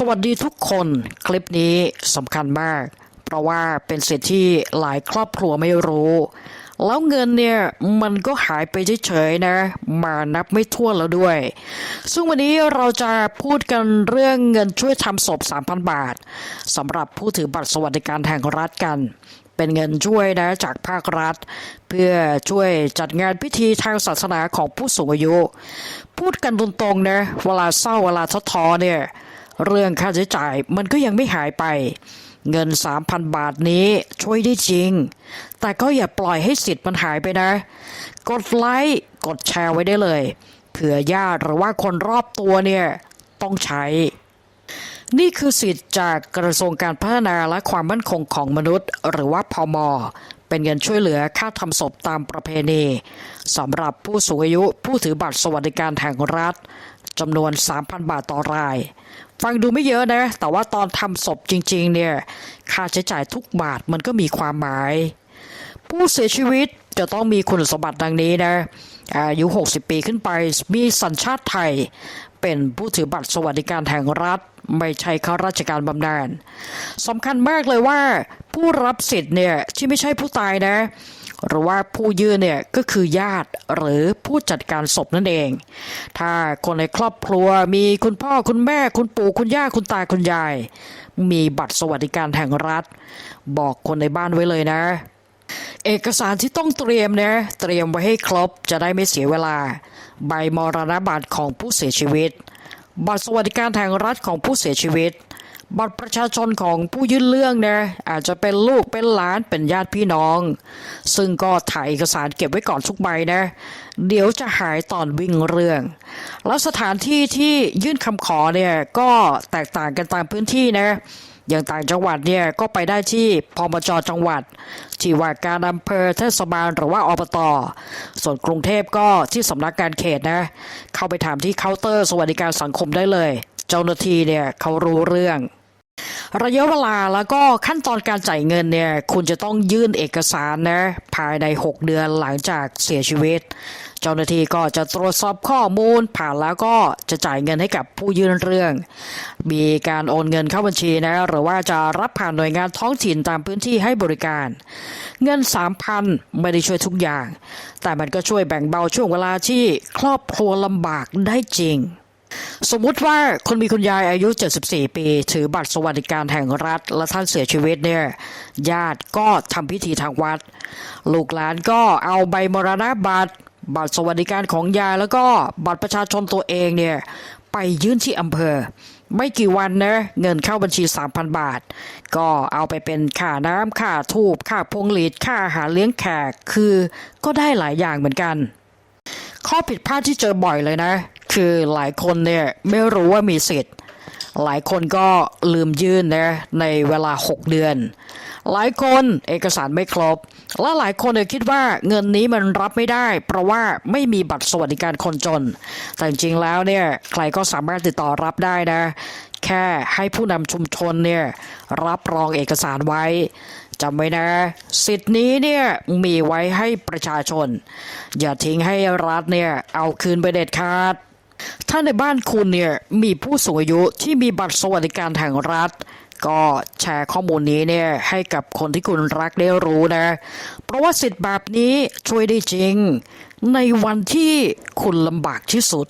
สวัสดีทุกคนคลิปนี้สำคัญมาก เพราะว่าเป็นสิทธิที่หลายครอบครัวไม่รู้ แล้วเงินเนี่ยมันก็หายไปเฉยๆนะ มานับไม่ถ้วนแล้วด้วย ซึ่งวันนี้เราจะพูดกันเรื่องเงินช่วยทำศพ 3,000 บาทสำหรับผู้ถือบัตรสวัสดิการแห่งรัฐกันเป็นเงินช่วยนะจากภาครัฐ เพื่อช่วยจัดงานพิธีทางศาสนาของผู้สูงอายุ พูดกันตรงๆนะเวลาเศร้าเวลาท้อท้อๆเนี่ย เรื่องค่าใช้จ่ายมันก็ยังไม่หายไป เงิน 3,000 บาทนี้ช่วยได้จริง แต่ก็อย่าปล่อยให้สิทธิ์มันหายไปนะ กดไลค์กดแชร์ไว้ได้เลยเผื่อญาติหรือว่าคนรอบตัวเนี่ย ต้องใช้ นี่คือสิทธิ์จากกระทรวงการพัฒนาและความมั่นคงของมนุษย์ หรือว่าพมเป็นเงินช่วยเหลือค่าทำศพตามประเพณีสำหรับผู้สูงอายุผู้ถือบัตรสวัสดิการแห่งรัฐ จำนวน 3,000 บาทต่อราย ฟังดูไม่เยอะนะ แต่ว่าตอนทำศพจริงๆเนี่ยค่าใช้จ่ายทุกบาทมันก็มีความหมาย ผู้เสียชีวิตจะต้องมีคุณสมบัติดังนี้นะอายุ 60 ปีขึ้นไป มีสัญชาติไทย เป็นผู้ถือบัตรสวัสดิการแห่งรัฐ ไม่ใช่ข้าราชการบำนาญสำคัญมากเลยว่า ผู้รับสิทธิ์เนี่ยที่ไม่ใช่ผู้ตายนะ หรือว่าผู้ยื่นเนี่ยก็คือญาติหรือผู้จัดการศพนั่นเอง ถ้าคนในครอบครัวมีคุณพ่อคุณแม่คุณปู่คุณย่าคุณตาคุณยาย มีบัตรสวัสดิการแห่งรัฐ บอกคนในบ้านไว้เลยนะ เอกสารที่ต้องเตรียมนะเตรียมไว้ให้ครบจะได้ไม่เสียเวลา ใบมรณบัตรของผู้เสียชีวิต บัตรสวัสดิการแห่งรัฐของผู้เสียชีวิต บัตรประชาชนของผู้ยื่นเรื่องนะอาจจะเป็นลูกเป็นหลานเป็นญาติพี่น้อง ซึ่งก็ถ่ายเอกสารเก็บไว้ก่อนทุกใบนะ เดี๋ยวจะหายตอนวิ่งเรื่อง แล้วสถานที่ที่ยื่นคำขอเนี่ยก็แตกต่างกันตามพื้นที่นะอย่างต่างจังหวัดเนี่ยก็ไปได้ที่พมจจังหวัด ที่ว่าการอำเภอเทศบาลหรือว่าอบตส่วนกรุงเทพก็ที่สำนักการเขตนะ เข้าไปถามที่เคาน์เตอร์สวัสดิการสังคมได้เลย เจ้าหน้าที่เนี่ยเขารู้เรื่อง ระยะเวลาแล้วก็ขั้นตอนการจ่ายเงินเนี่ยคุณจะต้องยื่นเอกสารนะภายใน 6 เดือนหลังจากเสียชีวิต เจ้าหน้าที่ก็จะตรวจสอบข้อมูลผ่านแล้วก็จะจ่ายเงินให้กับผู้ยื่นเรื่อง มีการโอนเงินเข้าบัญชีนะหรือว่าจะรับผ่านหน่วยงานท้องถิ่นตามพื้นที่ให้บริการ เงิน 3,000 ไม่ได้ช่วยทุกอย่าง แต่มันก็ช่วยแบ่งเบาช่วงเวลาที่ครอบครัวลำบากได้จริง สมมุติว่าคุณมีคุณยายอายุ 74 ปี ถือบัตรสวัสดิการแห่งรัฐ และท่านเสียชีวิตเนี่ย ญาติก็ทำพิธีทางวัด ลูกหลานก็เอาใบมรณบัตร บัตรสวัสดิการของยายแล้วก็บัตรประชาชนตัวเองเนี่ย ไปยื่นที่อำเภอ ไม่กี่วันนะเงินเข้าบัญชี 3,000 บาท ก็เอาไปเป็นค่าน้ำค่าทูบค่าพวงหลีดค่าอาหารเลี้ยงแขกคือก็ได้หลายอย่างเหมือนกัน ข้อผิดพลาดที่เจอบ่อยเลยนะ คือหลายคนเนี่ยไม่รู้ว่ามีสิทธิ์ หลายคนก็ลืมยื่นนะในเวลา 6 เดือน หลายคนเอกสารไม่ครบ และหลายคนเนี่ยคิดว่าเงินนี้มันรับไม่ได้ เพราะว่าไม่มีบัตรสวัสดิการคนจน แต่จริงๆแล้วเนี่ยใครก็สามารถติดต่อรับได้นะ แค่ให้ผู้นำชุมชนเนี่ยรับรองเอกสารไว้จำไว้นะ สิทธิ์นี้เนี่ยมีไว้ให้ประชาชน อย่าทิ้งให้รัฐเนี่ย เอาคืนไปเด็ดขาด ถ้าในบ้านคุณเนี่ยมีผู้สูงอายุที่มีบัตรสวัสดิการแห่งรัฐ ก็แชร์ข้อมูลนี้เนี่ยให้กับคนที่คุณรักได้รู้นะ เพราะว่าสิทธิ์แบบนี้ช่วยได้จริง ในวันที่คุณลำบากที่สุด